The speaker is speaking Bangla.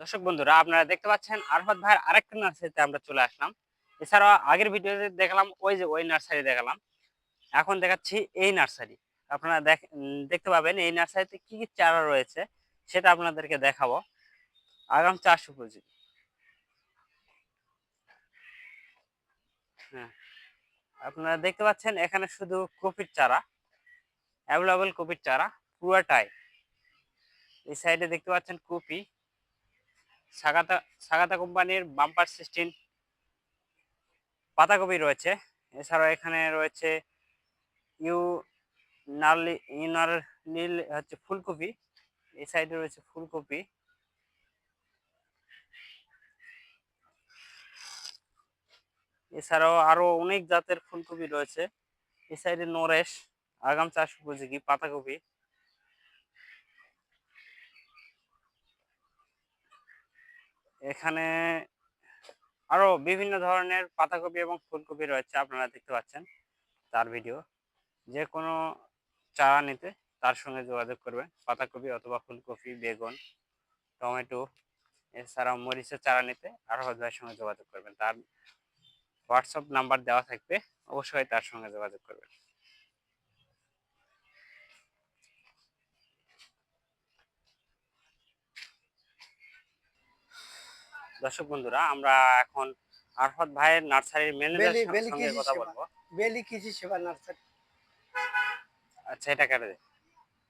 দর্শক বন্ধুরা, আপনারা দেখতে পাচ্ছেন আরফাত ভাইয়ের আরেকটা নার্সারিতে আমরা চলে আসলাম। এছাড়া আগের ভিডিওতে দেখলাম, ওই যে ওই নার্সারি দেখালাম। এখন দেখাচ্ছি এই নার্সারি। আপনারা দেখ দেখতে পাবেন এই নার্সারিতে কি কি চারা রয়েছে, সেটা আপনাদেরকে দেখাবো। আগাম চাষ উপযোগী। হ্যাঁ। আপনারা দেখতে পাচ্ছেন এখানে শুধু কপির চারা অ্যাভেলেবল কপির চারা, পুরাটাই। এই সাইডে দেখতে পাচ্ছেন কপি। সাগাতা সাগাতা কোম্পানির বাম্পার সিস্টেম পাতাকপি রয়েছে। এছাড়াও এখানে রয়েছে ইউ নার্লি ইউনার নীল হচ্ছে ফুলকপি। এই সাইডে রয়েছে ফুলকপি। এছাড়াও আরও অনেক জাতের ফুলকপি রয়েছে। এই সাইডে নরেশ, আগাম চাষ উপযোগী পাতাকপি। এখানে আরও বিভিন্ন ধরনের পাতাকপি এবং ফুলকপি রয়েছে, আপনারা দেখতে পাচ্ছেন তার ভিডিও যে কোনো চারা নিতে তার সঙ্গে যোগাযোগ করবেন, পাতাকপি অথবা ফুলকপি, বেগুন, টমেটো, এছাড়াও মরিচের চারা নিতে আরও ভাইয়ের সঙ্গে যোগাযোগ করবেন। তার হোয়াটসঅ্যাপ নাম্বার দেওয়া থাকবে, অবশ্যই তার সঙ্গে যোগাযোগ করবেন। দর্শক বন্ধুরা আমরা এখন আরফাত ভাইয়ের নার্সারির ম্যানেজারের সঙ্গে কথা বলব। বেলি কৃষি সেবা নার্সারি। আচ্ছা এটা কেটে দে।